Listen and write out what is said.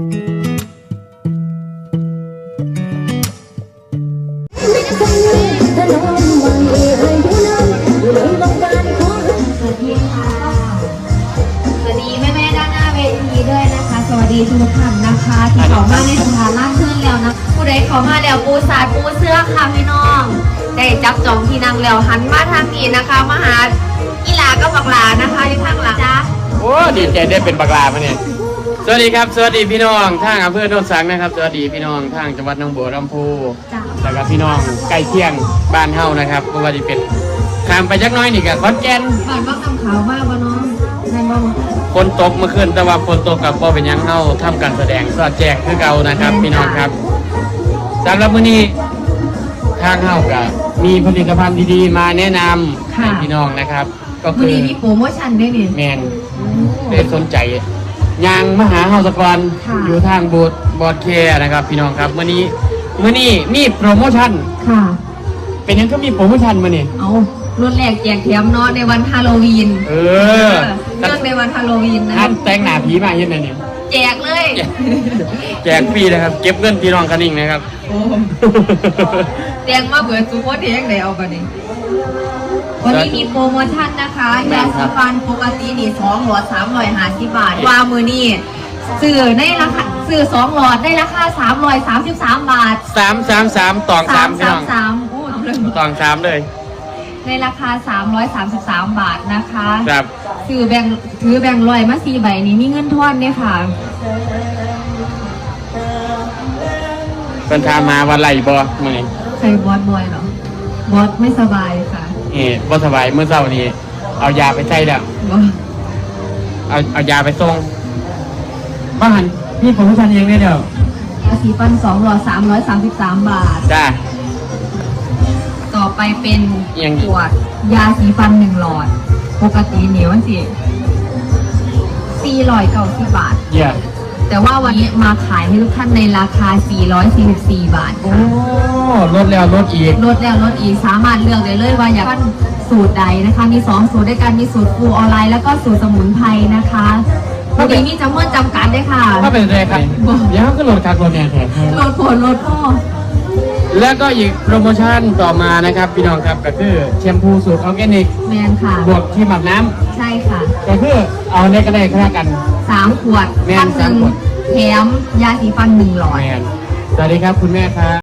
สวัสดีแม่แม่ด้านหน้าเวทีด้วยนะคะสวัสดีทุกท่านนะคะที่เขามาในสถานล่างเครื่องแล้วนะผู้ใดเขามาแล้วปูสาดปูเสื้อค่ะพี่น้องได้จับจองที่นั่งแล้วหันมาทางนี้นะคะมาหาอีหลาก็บักลานะคะที่ข้างหลังจ้าโอ้ดีใจได้เป็นบักลามาเนี่ย สวัสดีครับ สวัสดีพี่น้องทางอำเภอโนนสังนะครับ สวัสดีพี่น้องทางจังหวัดหนองบัวลำพูจ้าแล้วก็พี่น้องใกล้เคียงบ้านเฮานะครับเพราะว่าที่เป็นข้ามไปจักหน้อยนี่กับขอนแก่นผ่านว่าคำขาวมากวะน้องในบ้างฝนตกเมื่อคืนแต่ว่าฝนตกกับพ่เป็นหยังเฮาทำการแสดงสอดแจงคือเก่านะครับพี่น้องครับสำหรับมื้อนี้ทางเฮาก็มีผลิตภัณฑ์ดีๆ มาแนะนำให้พี่น้องนะครับ ก็วันคือนี้มีโปรโมชั่นด้วยนี่แมนได้สนใจ ยางมหาเฮาสกรค่ะอยู่ทางบูธบอร์ดแคร์นะครับ พี่น้องครับมื้อนี้มื้อนี้มีโปรโมชั่น ค่ะ เป็นหยังก็มีโปรโมชั่นมื้อนี้เอารถแรกแจกแถมเนาะในวันฮาโลวีนเออ เรื่องในวันฮาโลวีนนะ ท่านแต่งหน้าผีมาเฮ็ดแนวนี่แจกเลย แจกฟรีนะครับ เก็บเงินพี่น้องกันเองนะครับ โอ้แจกมาเบื่อสุโขทัยยังได้เอาไปนี่ วันนี้มีโปรโมชั่นนะคะแม่ยานครัสีบฟันปกตินี่สองหลอดสามร้อยห้าสิบบาทว่ามือนี่ซื้อในราคาซื้อสองหลอดได้ราคาสามร้อยสามสิบสามบาทสามสามสามตองสามพี่สาน้มองสามโอ้เรื่องตองสามเลยในราคา333บาทนะคะครับถือแบงค์ถือแบงค์ร้อยมาสี่ใบนี้มีเงินทอนเนี่ยค่ะเพิ่นถามมาว่าไหลบ่มื้อนี้ใครบอสบอยเหรอบอสไม่สบายค่ะ เอ่บ่สบายเมื่อเช้านี้เอายาไปใส่แล้วบอสเอาเอายาไปส่งบ้านพี่ผมชันเองได้เดียวยาสีฟัน2หลอด333บาท จ้า ต่อไปเป็นยัง ขวด ยาสีฟัน1หลอด ปกติเหนียวสิ490บาท เยี่ยม แต่ว่าวันนี้มาขายให้ทุกท่านในราคา 444 บาทโอ้ค่ะลดแล้วลดอีก ลดแล้วลดอีกสามารถเลือกได้เลยว่าอยากปั้นสูตรใดนะคะ มีสองสูตรด้วยกัน มีสูตรฟูออนไลน์แล้วก็สูตรสมุนไพรนะคะวันนี้มีจำนวนจำกัดด้วยค่ะถ้าเป็นไรครับเดี๋ยวเขาก็โหลดครับโหลดแน่แท้โหลดผลโหลดพ่อ แล้วก็อีกโปรโมชั่นต่อมานะครับพี่น้องครับก็คือแชมพูสูตรออร์แกนิกแมนค่ะ บวกที่หมักน้ใช่ค่ะำก็คือเอาในกระไดค่ากัน สามขวดแม่นพันหสามนึ่งขวด แถมยาสีฟันหนึ่งหลอด แมนสวัสดีครับคุณแม่ครับ